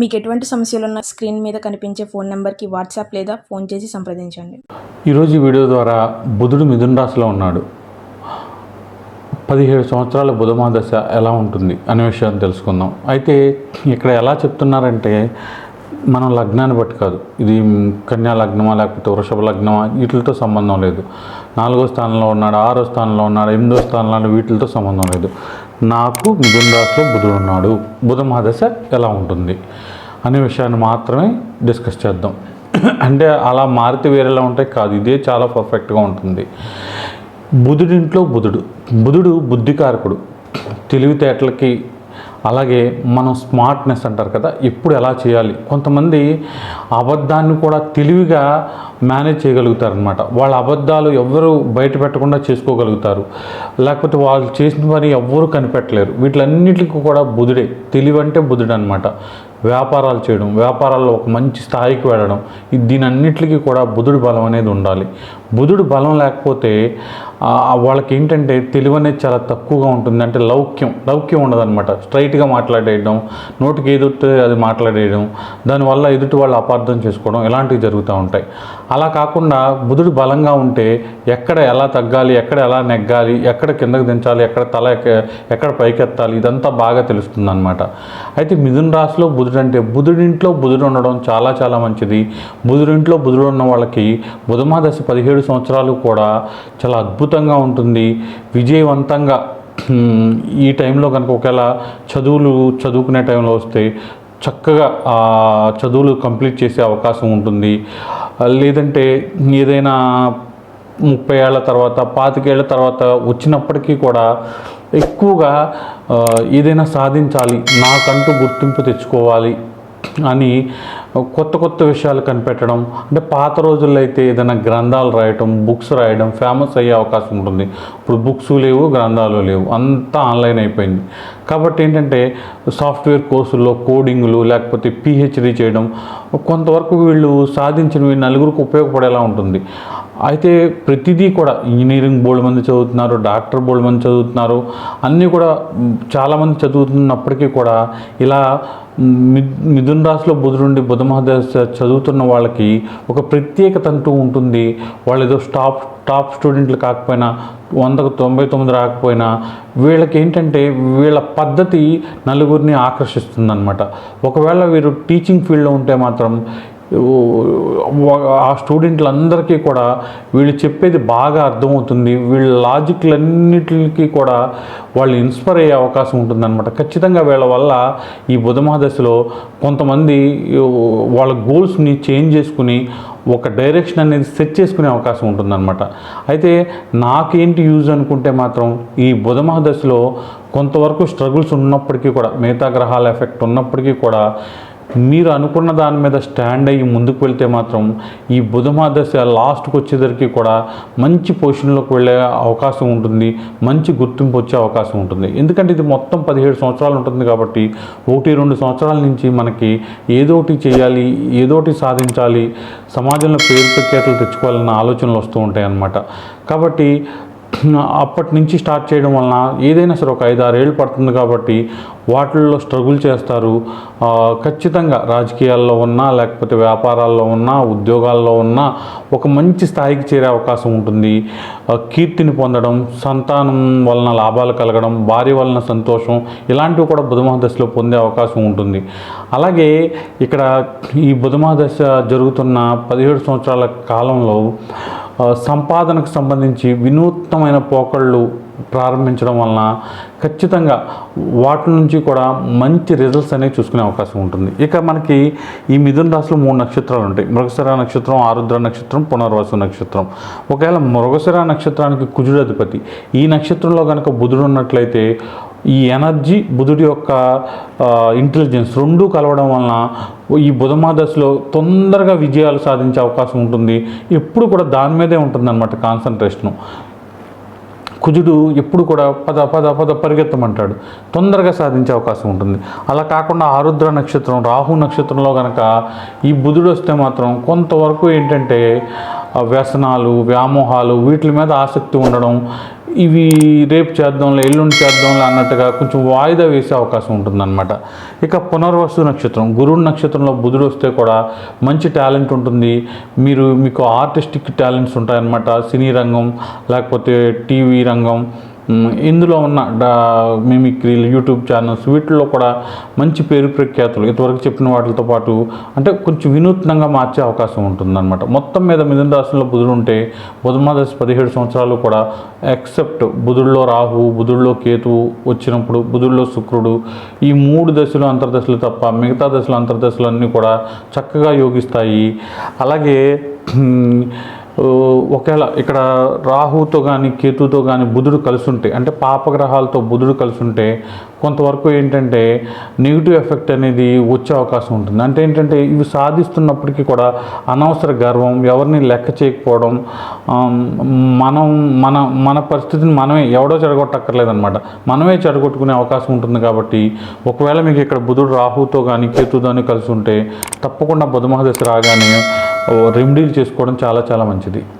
మీకు ఎటువంటి సమస్యలున్నా స్క్రీన్ మీద కనిపించే ఫోన్ నెంబర్కి వాట్సాప్ లేదా ఫోన్ చేసి సంప్రదించండి. ఈరోజు వీడియో ద్వారా బుధుడు మిథున రాశిలో ఉన్నాడు. పదిహేడు సంవత్సరాల బుధమాదశ ఎలా ఉంటుంది అనే విషయాన్ని తెలుసుకుందాం. అయితే ఇక్కడ ఎలా చెప్తున్నారంటే మనం లగ్నాన్ని బట్టి కాదు. ఇది కన్యా లగ్నమా లేకపోతే వృషభ లగ్నమా వీటితో సంబంధం లేదు. నాలుగో స్థానంలో ఉన్నాడు ఆరో స్థానంలో ఉన్నాడు ఎనిమిదో స్థానంలో ఉన్నాడు వీటితో సంబంధం లేదు. నాకు మిథున రాశిలో బుధుడు ఉన్నాడు. బుధమాదశ ఎలా ఉంటుంది? అనే విషయాన్ని మాత్రమే డిస్కస్ చేద్దాం. అంటే అలా మారితే వేరేలా ఉంటాయి కాదు ఇదే చాలా పర్ఫెక్ట్గా ఉంటుంది. బుధుడింట్లో బుధుడు. బుధుడు బుద్ధికారకుడు. తెలివితేటలకి అలాగే మనం స్మార్ట్నెస్ అంటారు కదా ఎప్పుడు ఎలా చేయాలి? కొంతమంది అబద్ధాన్ని కూడా తెలివిగా మేనేజ్ చేయగలుగుతారనమాట వాళ్ళ అబద్ధాలు ఎవ్వరూ బయట పెట్టకుండా చేసుకోగలుగుతారు. లేకపోతే వాళ్ళు చేసిన పని ఎవ్వరూ కనిపెట్టలేరు. వీటిలన్నిటికీ కూడా బుధుడే. తెలివి అంటే బుధుడు అనమాట వ్యాపారాలు చేయడం వ్యాపారాల్లో ఒక మంచి స్థాయికి వెళ్ళడం దీనన్నిటికీ కూడా బుధుడు బలం అనేది ఉండాలి. బుధుడు బలం లేకపోతే వాళ్ళకి ఏంటంటే తెలివి అనేది చాలా తక్కువగా ఉంటుంది. అంటే లౌక్యం లౌక్యం ఉండదన్నమాట. స్ట్రైట్గా మాట్లాడేయడం నోటికి ఎదుటి అది మాట్లాడేయడం దానివల్ల ఎదుటి వాళ్ళు అపార్థం చేసుకోవడం ఇలాంటివి జరుగుతూ ఉంటాయి. అలా కాకుండా బుధుడు బలంగా ఉంటే ఎక్కడ ఎలా తగ్గాలి ఎక్కడ ఎలా నెగ్గాలి ఎక్కడ కిందకు దించాలి ఎక్కడ తల ఎక్క- ఎక్కడ పైకెత్తాలి ఇదంతా బాగా తెలుస్తుంది అనమాట అయితే మిథున రాశిలో బుధుడు అంటే బుధుడింట్లో బుధుడు ఉండడం చాలా చాలా మంచిది. బుధుడింట్లో బుధుడు ఉన్న వాళ్ళకి బుధమాదశ పదిహేడు సంవత్సరాలు కూడా చాలా అద్భుతంగా ఉంటుంది. విజయవంతంగా ఈ టైంలో కనుక ఒకవేళ చదువులు చదువుకునే టైంలో వస్తే చక్కగా ఆ చదువులు కంప్లీట్ చేసే అవకాశం ఉంటుంది. లేదంటే ఏదైనా ముప్పై ఏళ్ళ తర్వాత పాతికేళ్ళ తర్వాత వచ్చినప్పటికీ కూడా ఎక్కువగా ఏదైనా సాధించాలి నాకంటూ గుర్తింపు తెచ్చుకోవాలి అని కొత్త కొత్త విషయాలు కనిపెట్టడం అంటే పాత రోజుల్లో అయితే ఏదైనా గ్రంథాలు రాయటం బుక్స్ రాయడం ఫేమస్ అయ్యే అవకాశం ఉంటుంది. ఇప్పుడు బుక్స్ లేవు గ్రంథాలు లేవు అంతా ఆన్లైన్ అయిపోయింది. కాబట్టి ఏంటంటే సాఫ్ట్వేర్ కోర్సుల్లో కోడింగ్లు లేకపోతే పిహెచ్డి చేయడం కొంతవరకు వీళ్ళు సాధించినవి నలుగురికి ఉపయోగపడేలా ఉంటుంది. అయితే ప్రతిదీ కూడా ఇంజనీరింగ్ బోర్డు మంది చదువుతున్నారు డాక్టర్ బోర్డు మంది చదువుతున్నారు అన్నీ కూడా చాలామంది చదువుతున్నప్పటికీ కూడా ఇలా మిథున్ మిథున రాశిలో బుధుడుండి బుధమహాదశ చదువుతున్న వాళ్ళకి ఒక ప్రత్యేకత అంటూ ఉంటుంది. వాళ్ళు ఏదో టాప్ టాప్ స్టూడెంట్లు కాకపోయినా వందకు తొంభై తొమ్మిది రాకపోయినా వీళ్ళకి ఏంటంటే వీళ్ళ పద్ధతి నలుగురిని ఆకర్షిస్తుందన్నమాట. ఒకవేళ వీరు టీచింగ్ ఫీల్డ్లో ఉంటే మాత్రం ఆ స్టూడెంట్లందరికీ కూడా వీళ్ళు చెప్పేది బాగా అర్థమవుతుంది. వీళ్ళ లాజిక్లన్నిటికీ కూడా వాళ్ళు ఇన్స్పైర్ అయ్యే అవకాశం ఉంటుందన్నమాట. ఖచ్చితంగా వీళ్ళ వల్ల ఈ బుధమహాదశలో కొంతమంది వాళ్ళ గోల్స్ని చేంజ్ చేసుకుని ఒక డైరెక్షన్ అనేది సెట్ చేసుకునే అవకాశం ఉంటుందన్నమాట. అయితే నాకేంటి యూజ్ అనుకుంటే మాత్రం ఈ బుధమహాదశలో కొంతవరకు స్ట్రగుల్స్ ఉన్నప్పటికీ కూడా మిగతా గ్రహాల ఎఫెక్ట్ ఉన్నప్పటికీ కూడా మీరు అనుకున్న దాని మీద స్టాండ్ అయ్యి ముందుకు వెళ్తే మాత్రం ఈ బుధమాదశ లాస్ట్కి వచ్చేసరికి కూడా మంచి పొజిషన్లోకి వెళ్ళే అవకాశం ఉంటుంది మంచి గుర్తింపు వచ్చే అవకాశం ఉంటుంది. ఎందుకంటే ఇది మొత్తం పదిహేడు సంవత్సరాలు ఉంటుంది కాబట్టి ఒకటి రెండు సంవత్సరాల నుంచి మనకి ఏదో ఒకటి చేయాలి ఏదో ఒకటి సాధించాలి సమాజంలో పేరు ప్రఖ్యాతులు తెచ్చుకోవాలన్న ఆలోచనలు వస్తూ ఉంటాయి అన్నమాట కాబట్టి అప్పటి నుంచి స్టార్ట్ చేయడం వలన ఏదైనా సరే ఒక ఐదు ఆరేళ్ళు ఏళ్ళు పడుతుంది కాబట్టి వాటిల్లో స్ట్రగుల్ చేస్తారు. ఖచ్చితంగా రాజకీయాల్లో ఉన్నా లేకపోతే వ్యాపారాల్లో ఉన్నా ఉద్యోగాల్లో ఉన్నా ఒక మంచి స్థాయికి చేరే అవకాశం ఉంటుంది. కీర్తిని పొందడం సంతానం వలన లాభాలు కలగడం భార్య వలన సంతోషం ఇలాంటివి కూడా బుధమహాదశలో పొందే అవకాశం ఉంటుంది. అలాగే ఇక్కడ ఈ బుధమహాదశ జరుగుతున్న పదిహేడు సంవత్సరాల కాలంలో సంపాదనకు సంబంధించి వినూత్నమైన పోకళ్ళు ప్రారంభించడం వలన ఖచ్చితంగా వాటి నుంచి కూడా మంచి రిజల్ట్స్ అనేవి చూసుకునే అవకాశం ఉంటుంది. ఇక మనకి ఈ మిథున రాశిలో మూడు నక్షత్రాలు ఉంటాయి. మృగశిర నక్షత్రం ఆరుద్ర నక్షత్రం పునర్వసు నక్షత్రం. ఒకవేళ మృగశిర నక్షత్రానికి కుజుడు అధిపతి ఈ నక్షత్రంలో కనుక బుధుడు ఉన్నట్లయితే ఈ ఎనర్జీ బుధుడి యొక్క ఇంటెలిజెన్స్ రెండూ కలవడం వలన ఈ బుధమాదశలో తొందరగా విజయాలు సాధించే అవకాశం ఉంటుంది. ఎప్పుడు కూడా దాని మీదే ఉంటుందన్నమాట కాన్సన్ట్రేషను కుజుడు ఎప్పుడు కూడా పద పద పద పరిగెత్తమంటాడు. తొందరగా సాధించే అవకాశం ఉంటుంది. అలా కాకుండా ఆరుద్ర నక్షత్రం రాహు నక్షత్రంలో కనుక ఈ బుధుడు వస్తే మాత్రం కొంతవరకు ఏంటంటే వ్యసనాలు వ్యామోహాలు వీటి మీద ఆసక్తి ఉండడం ఇవి రేపు చేద్దాంలే ఎల్లుండి చేద్దాంలే అన్నట్టుగా కొంచెం వాయిదా వేసే అవకాశం ఉంటుందన్నమాట. ఇక పునర్వసు నక్షత్రం గురుడు నక్షత్రంలో బుధుడు వస్తే కూడా మంచి టాలెంట్ ఉంటుంది. మీరు మీకు ఆర్టిస్టిక్ టాలెంట్స్ ఉంటాయన్నమాట. సినీ రంగం లేకపోతే టీవీ రంగం ఇందులో ఉన్న డా మిమిక్రీలు యూట్యూబ్ ఛానల్స్ వీటిల్లో కూడా మంచి పేరు ప్రఖ్యాతులు ఇంతవరకు చెప్పిన వాటితో పాటు అంటే కొంచెం వినూత్నంగా మార్చే అవకాశం ఉంటుందన్నమాట. మొత్తం మీద మిథున రాశిలో బుధుడు ఉంటే బుధమాదశ పదిహేడు సంవత్సరాలు కూడా ఎక్సెప్ట్ బుధుడిలో రాహు బుధుడిలో కేతువు వచ్చినప్పుడు బుధుడిలో శుక్రుడు ఈ మూడు దశలు అంతర్దశలు తప్ప మిగతా దశలు అంతర్దశలు అన్నీ కూడా చక్కగా యోగిస్తాయి. అలాగే ఒకవేళ ఇక్కడ రాహుతో కానీ కేతుతో కానీ బుధుడు కలిసి అంటే పాపగ్రహాలతో బుధుడు కలిసి ఉంటే కొంతవరకు ఏంటంటే నెగిటివ్ ఎఫెక్ట్ అనేది వచ్చే అవకాశం ఉంటుంది. అంటే ఏంటంటే ఇవి సాధిస్తున్నప్పటికీ కూడా అనవసర గర్వం ఎవరిని లెక్క చేయకపోవడం మనం మన మన పరిస్థితిని మనమే ఎవడో చెడగొట్టక్కర్లేదన్నమాట. మనమే చెడగొట్టుకునే అవకాశం ఉంటుంది కాబట్టి ఒకవేళ మీకు ఇక్కడ బుధుడు రాహుతో కానీ కేతుతో కానీ కలిసి ఉంటే తప్పకుండా బుధమహదశ రాగానే రెమెడీలు చేసుకోవడం చాలా చాలా మంచిది.